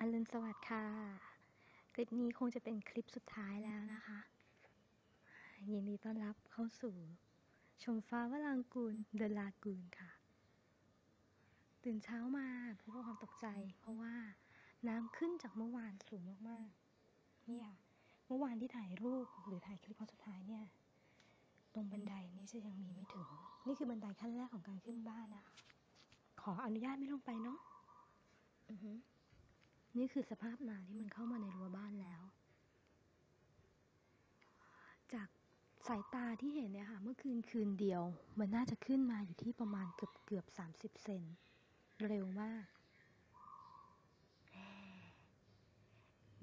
อรุณสวัสดิ์ค่ะ คลิปนี้คงจะเป็นคลิปสุดท้ายแล้วนะคะ ยินดีต้อนรับเข้าสู่ ชมฟ้าวลังกูลเดลากูลค่ะ ตื่นเช้ามาพบกับความตกใจ เพราะว่าน้ำขึ้นจากเมื่อวานสูงมากๆนี่ค่ะเมื่อวานที่ถ่ายรูปหรือถ่ายคลิปครั้งสุดท้ายเนี่ย ตรงบันไดนี้จะยังมีไม่ถึง นี่คือบันไดขั้นแรกของการขึ้นบ้านนะคะขออนุญาตไม่ลงไปเนาะอือหือ นี่คือสภาพนาที่มันเข้ามาในรั้วบ้านแล้ว จากสายตาที่เห็นเนี่ยค่ะ เมื่อคืนคืนเดียว มันน่าจะขึ้นมาอยู่ที่ประมาณเกือบเกือบสามสิบเซนเร็วมาก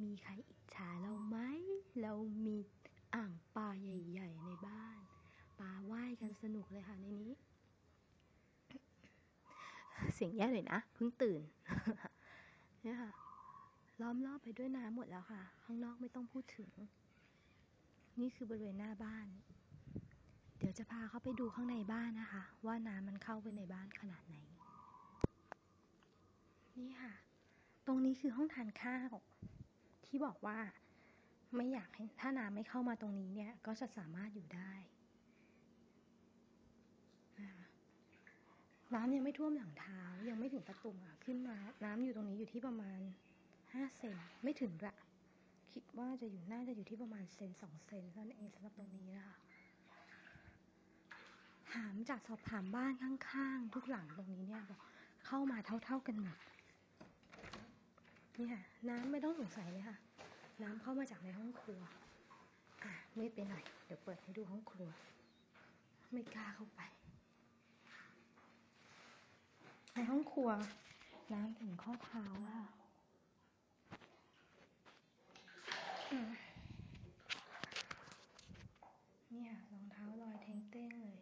มีใครอิจฉาเราไหม เรามีอ่างปลาใหญ่ ๆ ในบ้าน ปลาว่ายกันสนุกเลยค่ะในนี้ เสียงแย่เลยนะ เพิ่งตื่นเนี่ยค่ะ ล้อมรอบไปด้วยน้ำหมดแล้วค่ะ ข้างนอกไม่ต้องพูดถึง นี่คือบริเวณหน้าบ้าน เดี๋ยวจะพาเขาไปดูข้างในบ้านนะคะ ว่าน้ำมันเข้าไปในบ้านขนาดไหน นี่ค่ะ ตรงนี้คือห้องทานข้าวที่บอกว่าไม่อยากให้ถ้าน้ำไม่เข้ามาตรงนี้เนี่ย ก็จะสามารถอยู่ได้น้ำยังไม่ท่วมหลังเท้ายังไม่ถึงประตูอะ ขึ้นมา น้ำอยู่ตรงนี้อยู่ที่ประมาณ ห้าเซนไม่ถึงละคิดว่าจะอยู่น่าจะอยู่ที่ประมาณเซนสองเซนเท่านั้นเองสำหรับตรงนี้นะคะถามจากสอบถามบ้านข้างๆ ทุกหลังตรงนี้เนี่ยบอกเข้ามาเท่าๆกันหมดนี่ค่ะน้ำไม่ต้องสงสัยเลยค่ะ น้ำเข้ามาจากในห้องครัว อะมืดไปหน่อย เดี๋ยวเปิดให้ดูห้องครัว ไม่กล้าเข้าไป ในห้องครัว น้ำถึงข้อเท้าค่ะอืมเนี่ยรองเท้าลอยเทงเต้งเลย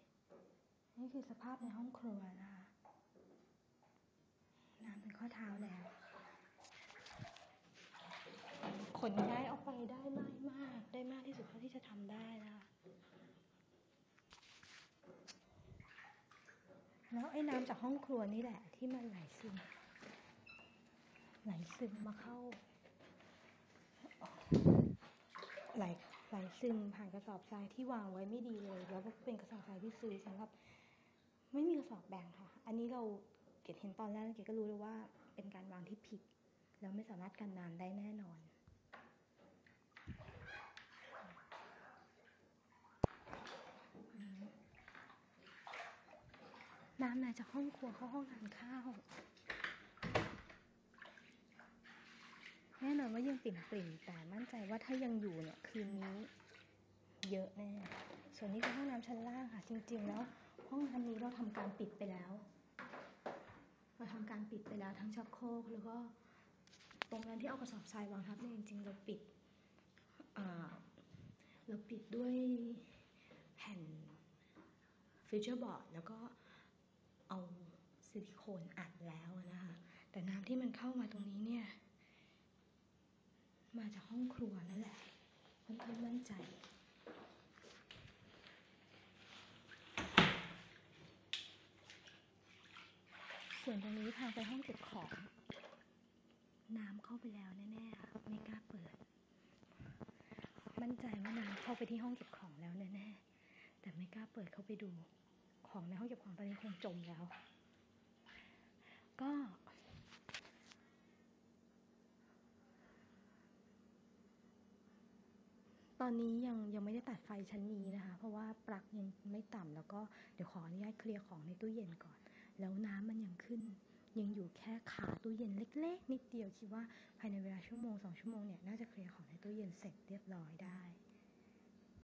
นี่ คือสภาพในห้องครัวนะคะน้ำถึงข้อเท้าแล้วขนย้ายออกไปได้ไม่มากได้มากที่สุดเท่าที่จะทำได้นะคะแล้วไอ้น้ำจากห้องครัวนี่แหละ ที่มันไหลซึมไหลซึมมาเข้าไหลไหลซึมผ่านกระสอบทรายที่วางไว้ไม่ดีเลย แล้วก็เป็นกระสอบทรายที่ซื้อสำหรับ ไม่มีกระสอบแบ่งค่ะ อันนี้เราเกดเห็นตอนแรกเกดก็รู้เลยว่า เป็นการวางที่ผิดแล้วไม่สามารถกันน้ำได้แน่นอน น้ำไหลจากห้องครัวเข้าห้องทานข้าว แน่นอนว่ายังปิ่มปิ่มแต่มั่นใจว่าถ้ายังอยู่เนี่ยคืนนี้เยอะแน่ ส่วนนี้คือห้องน้ำชั้นล่างค่ะ จริง ๆ แล้ว ห้องน้ำนี้เราทำการปิดไปแล้ว เราทำการปิดไปแล้วทั้งชักโครกแล้วก็ตรงนั้นที่เอากระสอบทรายวางทับเนี่ยจริงๆเราปิดเราปิดด้วยแผ่นฟิวเจอร์บอร์ดแล้วก็เอาซิลิโคนอัดแล้วนะคะ แต่น้ำที่มันเข้ามาตรงนี้เนี่ย มาจากห้องครัวนั่นแหละค่อนข้างมั่นใจ ส่วนตรงนี้ทางไปห้องเก็บของ น้ำเข้าไปแล้วแน่ๆค่ะไม่กล้าเปิด มั่นใจว่าน้ำเข้าไปที่ห้องเก็บของแล้วแน่ๆแต่ไม่กล้าเปิดเข้าไปดูของในห้องเก็บของตอนนี้คงจมแล้ว ก็ตอนนี้ยังยังไม่ได้ตัดไฟชั้นนี้นะคะ เพราะว่าปลั๊กยังไม่ต่ำแล้วก็เดี๋ยวขออนุญาตเคลียร์ของในตู้เย็นก่อน แล้วน้ำมันยังขึ้น ยังอยู่แค่ขาตู้เย็นเล็ก ๆ นิดเดียวคิดว่าภายในเวลาชั่วโมงสองชั่วโมงเนี่ยน่าจะเคลียร์ของในตู้เย็นเสร็จเรียบร้อยได้